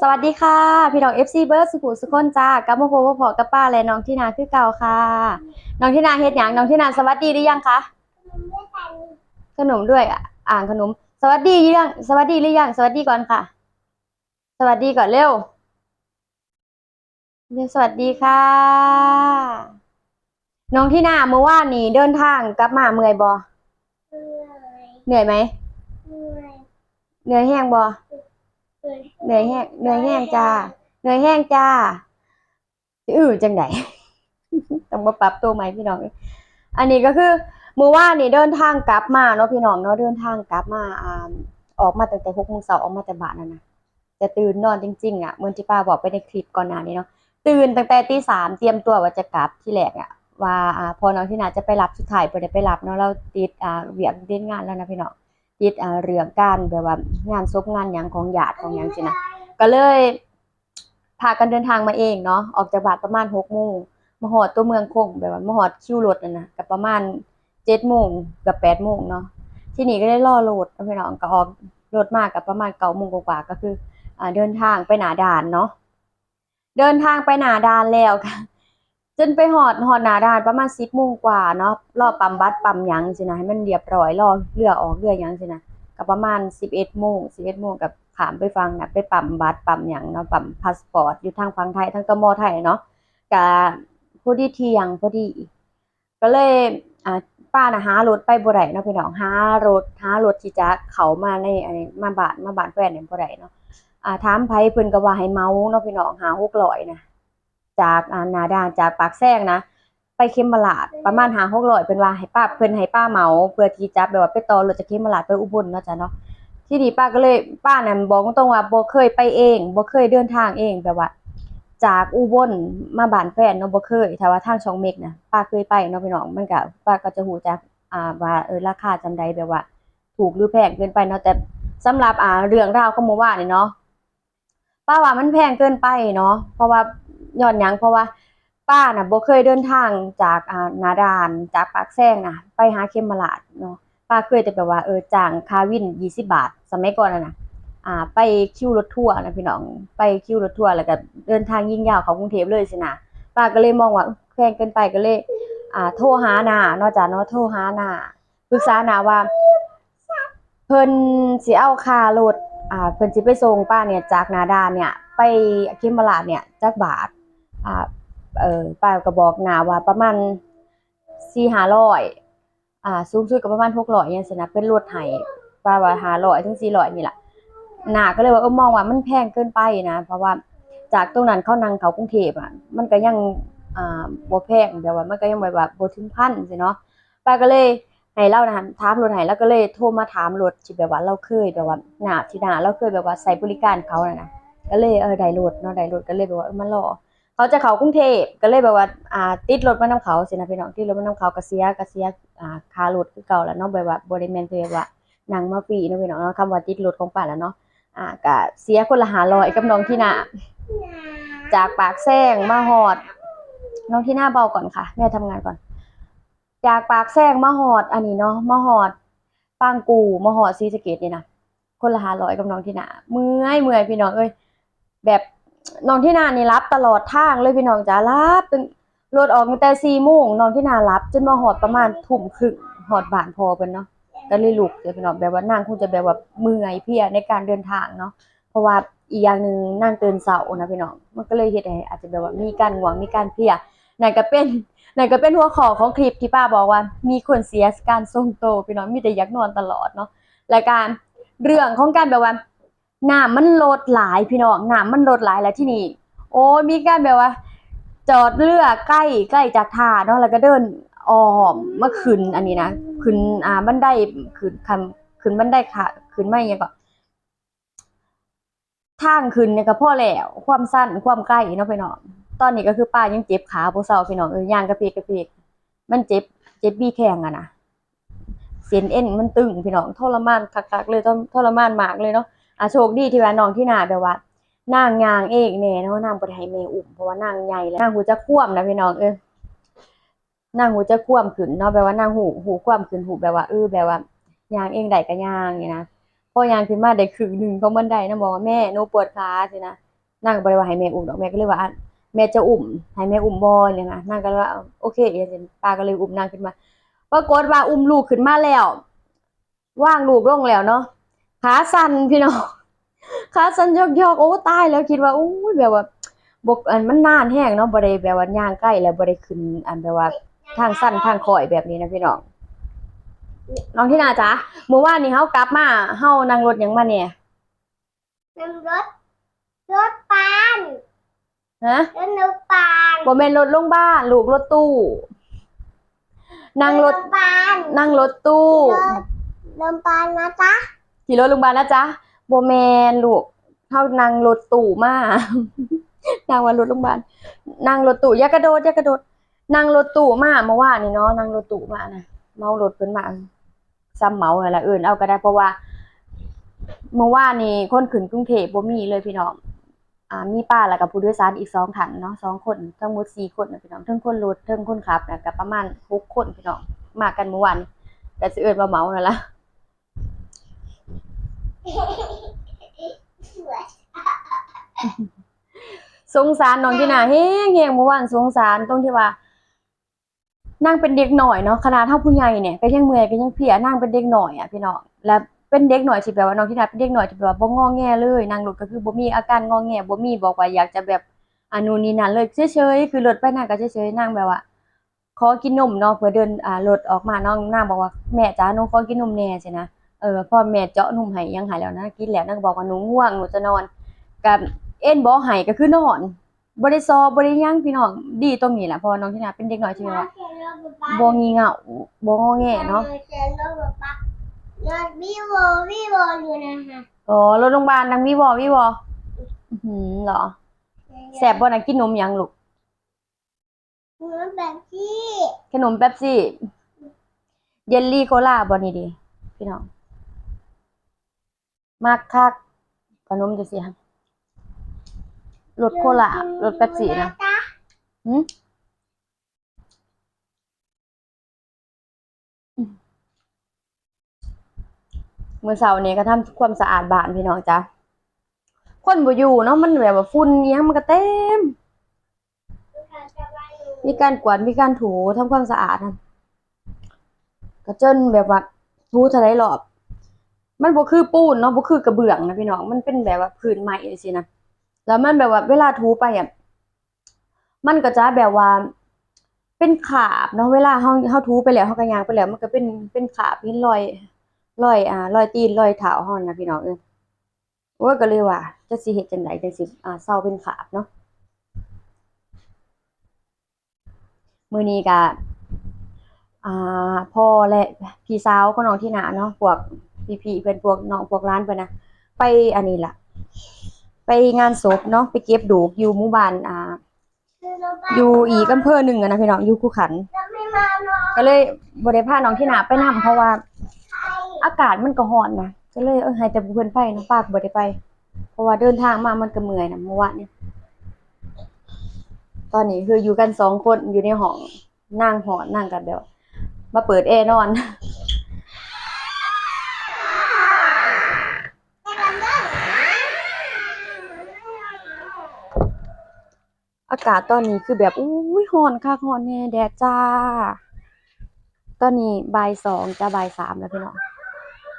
สวัสดีค่ะ พี่น้อง FC เบิร์ดสุขุสุขคนจ้ากลับมาพบกับพ่อกับป้าและน้องที่นาคือเก่าค่ะ น้องที่นาเฮ็ดหยังน้องที่นาสวัสดีหรือยังคะขนมด้วยอะอ่านขนม สวัสดีหรือยังสวัสดีหรือยังสวัสดีก่อนค่ะ สวัสดีก่อนเร็วเร็วสวัสดีค่ะ น้องที่นาเมื่อวานนี้เดินทางกลับมาเมื่อยบ่เหนื่อยไหมเหนื่อยแห้งบ่ เหนื่อยแห้งเหนื่อยแห้งจ้าเหนื่อยแห้งจ้าอือจังไดต้องมาปรับตัวใหม่พี่น้อง อันนี้ก็คือเมื่อวานนี่เดินทางกลับมาเนาะพี่น้องเนาะเดินทางกลับมาอ่าออกมาตั้งแต่หกโมงเช้าออกมาแต่บ้านนั่นนะจะตื่นนอนจริงๆอะเหมือนที่ป้าบอกไปในคลิปก่อนหน้านี้เนาะตื่นตั้งแต่ตีสามเตรียมตัวว่าจะกลับที่แรกอะว่าอ่าพอน้องที่นาจะไปรับสุดท้ายบ่ได้ไปรับเนาะเราติดอ่าเวียกเด่นงานแล้วนะพี่น้อง ติดเรื่องการแบบว่างานศพงานหยังของญาติของหยังสินะก็เลยพากันเดินทางมาเองเนาะออกจากบ้านประมาณหกโมงมาหอดตัวเมืองคงแบบว่ามาหอดคิวรถนั่นนะกับประมาณเจ็ดโมงกับแปดโมงเนาะที่นี่ก็ได้รอรถแล้วพี่น้องก็ออกรถมากกับประมาณเก้าโมงกว่าก็คืออเดินทางไปหนาด่านเนาะเดินทางไปหนาด่านแล้วค่ะ จนไปหอดหอดหนาดานประมาณสิบโมงกว่าเนาะรอปั๊มบัสปั๊มยังสินะให้มันเรียบร้อยรอเรือออกเรือยังสินะก็ประมาณสิบเอ็ดโมงสิบเอ็ดโมงกับขามไปฟังนะไปปั๊มบัตรปั๊มยังเนาะปั๊มพาสปอร์ตอยู่ทางฝั่งไทยทางตมไทยเนาะกับพอดีเที่ยงพอดี ก็เลยอ่าป้านะหารถไปบ่ได้เนาะพี่น้องหารถหารถที่จะเขามาในอันนี้มาบานมาบานแฟนเนี่ยบ่ได้เนาะอ่าถามไผเพิ่นก็ว่าให้เมาเนาะพี่น้องหา600นะ จากนาดานจากปากแซงนะ ไปเข้มราดประมาณหาหกร้อยเป็นว่าให้ป้าเพิ่อนให้ป้าเหมาเพื่อที่จะแบบว่าไปต่อรถจากเข้มราดไปอุบลเนาะจ้ะเนาะที่นี่ป้าก็เลยป้านั่นบอกตรงว่าบ่เคยไปเองบ่เคยเดินทางเองแบบว่า จากอุบลมาบ้านแฟนเนาะบ่เคยถ้าว่าทางช่องเมกนะป้าเคยไปเนาะพี่น้องมันก็ป้าก็จะฮู้จักอ่าว่าเออราคาจำใดแบบว่า ถูกหรือแพงเกินไปเนาะแต่สำหรับอ่าเรื่องราวของเมื่อวานนี่เนาะป้าว่ามันแพงเกินไปเนาะเพราะว่า ย้อนหยังเพราะว่าป้าน่ะบ่เคยเดินทางจากอ่านาดานจากปากแซงน่ะไปหาเขมราดเนาะป้าเคยแต่แบบว่าเออจ้างคาวิน20 บาท สมัยก่อนน่ะนะอ่า ไปคิวรถทัวร์นะพี่น้องไปคิวรถทัวร์แล้วก็เดินทางยิ่งยาวเข้ากรุงเทพเลยสินะป้าก็เลยมองว่าแพงเกินไปก็เลย อ่า โทรหาหน้าเนาะจ้ะเนาะโทรหาหน้าปรึกษาหน้าว่า เพิ่นสิเอาค่ารถอ่าเพิ่นสิไปส่งป้าเนี่ยจากนาดานเนี่ย ไปเขมราดเนี่ยจักบาท อ่าเออป้าก็บอกหนาว่าประมาณสี่ห้าร้อยอ่าสูงสุดก็ประมาณหกร้อยยังสินะเป็นรถไห้ป้าว่าห้าร้อยถึงสี่ร้อยนี่แหละหนาก็เลยว่าเออมองว่ามันแพงเกินไปนะเพราะว่าจากตรงนั้นเขานั่งเขากรุงเทพอะมันก็ยังอ่าบ่แพงแต่ว่ามันก็ยังแบบว่าบ่ถึงพันสิเนาะป้าก็เลยให้เรานะถามรถให้แล้วก็เลยโทรมาถามรถที่แบบว่าเราเคยแบบว่าหนาที่หนาเราเคยแบบว่าใช้บริการเขาน่ะนะก็เลยเออได้รถเนาะได้รถก็เลยแบบว่ามันรอ เขาจะเขากรุงเทพก็เลยแบบว่าอ่าติดรถมานํเขาสินะพี่น้องติดรถมานํเขาก็เสียก็เสียอ่าคารถคือเก่าแล้วเนาะแบบว่าบ่ได้แม่นคือว่านั่งมาฟรีนะพี่น้องเนาะคำว่าติดรถของป้าแล้วเนาะอ่าก็เสียคนละ500กับน้องที่นาจากปากแซงมาฮอด น้องที่หน้าเบาก่อนค่ะ แม่ทำงานก่อน จากปากแซงมาฮอด อันนี้เนาะมาฮอดปางกูมาฮอดศรีสเกษนี่นะคนละ500กับน้องที่นาเมื่อยเมื่อยพี่น้องเอ้ยแบบ น้องที่นานี่รับตลอดทางเลยพี่น้องจ้ารับจนรถออกตั้งแต่สี่โมงน้องที่นารับจนมาหอดประมาณทุ่มครึ่งหอดบานพอเพินเนาะก็เลยลุกเดี๋ยวพี่น้องแบบว่านางคงจะแบบว่าเมื่อยเพียในการเดินทางเนาะเพราะว่าอีกอย่างหนึ่งนางตื่นเสานะพี่น้องมันก็เลยเฮ็ดให้อาจจะแบบว่ามีการง่วงมีการเพียนั่นก็เป็นนั่นก็เป็นหัวข้อของคลิปที่ป้าบอกว่า มีคนเสียการทรงโตพี่น้องมีแต่ยากนอนตลอดเนาะและการเรื่องของการแบบว่า น้ำมันลดหลายพี่น้องน้ำมันลดหลายแล้วที่นี่ โอ้มีการแบบว่า จอดเรือใกล้ใกล้จากท่าเนาะแล้วก็เดินอ้อมมาขึ้นอันนี้นะขึ้นอ่าบันไดขึ้นคำขึ้นบันไดค่ะขึ้นไม่ยังก็ทางขึ้นเนี่ยก็พ่อแล้วความสั้นความใกล้เนาะพี่น้องตอนนี้ก็คือป้ายังเจ็บขาผู้เฒ่าพี่น้องเออย่างกระเพกกระเพกมันเจ็บเจ็บบี้แข้งอะนะเส้นเอ็นมันตึงพี่น้องทรมานคักๆเลยทรมานมากเลยเนาะ อะโชคดีที่ว่าน้องที่นาแบบว่านางยางเองแน่เนาะนางบ่ได้ให้แม่อุ้มเพราะว่านางใหญ่แล้วนางหูจะคว่ำนะพี่น้องเอ้ยนางหูจะคว่ำขึ้นเนาะแบบว่านางหูหูคว่ำขึ้นหูแบบว่าเออแบบว่ายางเองได้ก็ยางนี่นะพอยางขึ้นมาได้ครึ่งหนึ่งเของบันไดนะบอกว่าแม่หนูปวดขาสินะนางก็บ่ได้ว่าให้แม่อุ้มดอกแม่ก็เลยว่าแม่จะอุ้มให้แม่อุ้มบ่เนี่ยนะนางก็เลยว่าโอเคเดี๋ยวป้าก็เลยอุ้มนางขึ้นมาปรากฏว่าอุ้มลูกขึ้นมาแล้ว ว่างลูกลงแล้วเนาะ ขาสั่นพี่น้องขาสั่นยอกๆโอ้ตายแล้วคิดว่าอู้ยแบบว่าบกอันมันนานแห้งเนาะบ่ได้แบบว่าย่างใกล้แล้วบ่ได้ขึ้นอันแบบว่าทางสั้นทางคอยแบบนี้นะพี่น้องน้องที่นาจ๊ะเมื่อวานนี้เฮากลับมาเฮานั่งรถหยังมาเนี่ยนั่งรถรถปานฮะรถนกปานบ่แม่นรถโรงพยาบาลลูกรถตู้นั่งรถปานนั่งรถตู้รถปานนะจ๊ะ ขี่รถโรงพยาบาลนะจ๊ะโบแมนลูกเฮานั่งรถตู้มากนั่งว่ารถโรงพยาบาลนั่งรถตู้อยากระโดดอยากระโดดนั่งรถตู้มาเมื่อวานนี่เนาะนั่งรถตู้มานะเมารถเพิ่นมาซ้ำเมานั่นแหละเอิ้นเอาก็ได้เพราะว่าเมื่อวานนี่คนขึ้นกรุงเทพบ่มีเลยพี่น้องอ่ามีป้าแล้วกับผู้โดยสารอีกสองท่านเนาะสองคนทั้งหมดสี่คนนะพี่น้องทั้งคนรถทั้งคนขับนะก็ประมาณหกคนพี่น้องมากันเมื่อวานแต่สิเอิ้นว่าเมานั่นล่ะ สงสารน้องที่นาเฮงเฮงเมื่อวานสงสารตรงที่ว่า นั่งเป็นเด็กหน่อยเนาะขนาดเท่าผู้ใหญ่เนี่ยก็ยังเมื่อยก็ยังเพลียนั่งเป็นเด็กหน่อยอะพี่น้องแล้วเป็นเด็กหน่อยที่แบบว่าน้องที่นาเป็นเด็กหน่อยที่แบบว่าบ่งอแงเลยนั่งรถก็คือบ่มีอาการงอแงบ่มีบอกว่าอยากจะแบบอานูนีนั่นเลยเฉยๆคือรถไปนั่งก็เฉยๆนั่งแบบว่าขอกินนมเนาะเพื่อเดินอ่ารถออกมาน้องนางบอกว่าแม่จ๋าหนูขอกินนมแน่สินะ เออพอแม่เจาะนมให้ยังหายแล้วนะกินแล้วนางก็บอกว่าหนูง่วงหนูจะนอน กับเอ็นบ่ให้ก็คือนอนบ่ได้ซอบ่ได้หยังพี่น้องดีตรงนี้แหละเพราะว่าน้องที่น่าเป็นเด็กน้อยที่แบบว่าบ่งีเง่าบ่งอแงเนาะเสียงรถปานรถวิโววิโวอยู่นะคะอ๋อรถโรงพยาบาลนางวิวอวิวออื้อหือเหรอแซ่บบ่น่ะกินนมหยังลูกเหมือนแบบที่ขนมเป๊ปซี่ เยลลี่โคลาบ่นี่ดิพี่น้อง มากคักขนมจังซี่ครับรสโคลารสเป๊ปซี่นะจ๊ะหืมมื้อเช้านี้ก็ทำความสะอาดบ้านพี่น้องจ้ะคนบ่อยู่เนาะมันแบบว่าฝุ่นอิหยังมันก็เต็ม มีการกวาดมีการถูทำความสะอาดนะก็จนแบบว่าถูเท่าไรรอบ มันบ่คือปูนเนาะบ่คือกระเบื้องนะพี่น้องมันเป็นแบบว่าพื้นไม้จังซี่นะแล้วมันแบบว่าเวลาถูไปอะมันก็จะแบบว่า เป็นขาบเนาะเวลาเฮาเฮาถูไปแล้วเฮาก็ยางไปแล้ว มันก็เป็นเป็นขาบเป็นรอยรอยอ่ารอยตีนรอยเท้าเฮานะพี่น้องเอ้ยโอ้ก็เลยว่าจะสิเฮ็ดจังไดจังสิอ่าเซาเป็นขาบเนาะมื้อนี้ก็อ่าพ่อและพี่สาวของน้องที่หนาเนาะพวก พี่ๆเพิ่นพวกน้องพวกร้านเพิ่นนะไปอันนี้ล่ะ ไปงานศพเนาะไปเก็บดูกอยู่หมู่บ้านอ่า อยู่อีกอำเภอหนึ่งอะนะพี่น้องอยู่คูขัน ก็เลยบ่ได้พาน้องที่หนาไปนํเพราะว่า อากาศมันก็ร้อนนะก็เลยเออให้แต่เพิ่อนไปนะป้าก็บ่ได้ไป เพราะว่าเดินทางมามันก็เมื่อยนะเมื่อวานเนี่ยตอนนี้คืออยู่กันสองคนอยู่ในห้องนั่งหอนนั่งกันเดี๋ยวมาเปิดแอร์นอน อากาศตอนนี้คือแบบอุ้ยหอนคักหอนแน่แดดจ้า ตอนนี้บ่ายสองจะบ่ายสามแล้วพี่น้อง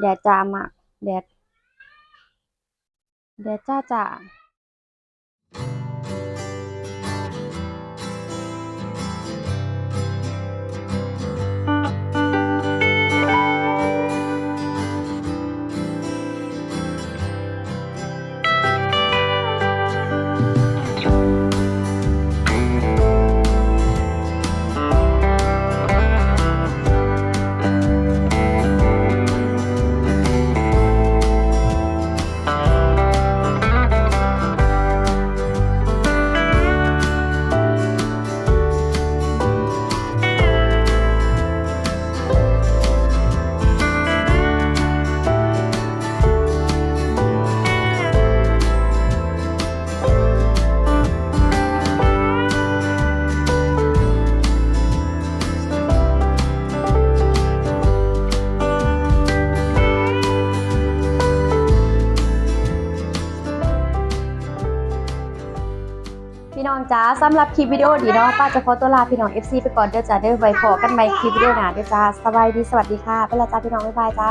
แดดจ้ามากแดดแดดจ้าจ้า สำหรับคลิปวิดีโอดีเนาะป้าจะขอตัวลาพี่น้อง FC ไปก่อนเด้อจ้าเด้อไว้พอกันใหม่คลิปวิดีโอหน้าเด้อจ้าสบายดีสวัสดีค่ะไปละจ้าพี่น้องบ๊ายบายจ้า